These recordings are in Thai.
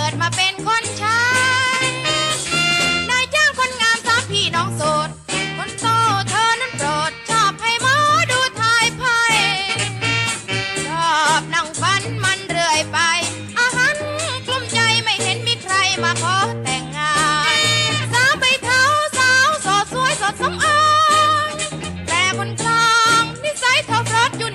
กิดมาเป็นคนชายนายจ้างคนงามสามพี่น้องโสด คนโตเธอนั้นโปรดชอบให้หมอดูทายไพ่ชอบนั่งฟันมันเรื่อยไป อาหารกลุ้มใจไม่เห็นมีใครมาขอแต่งงาน สาวใบเท้าสาวสดสวยสดสมอาแต่คนกลางนิสัยเท่ารอดยุ่น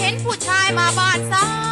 เห็นผู้ชายมาบ้านซ้า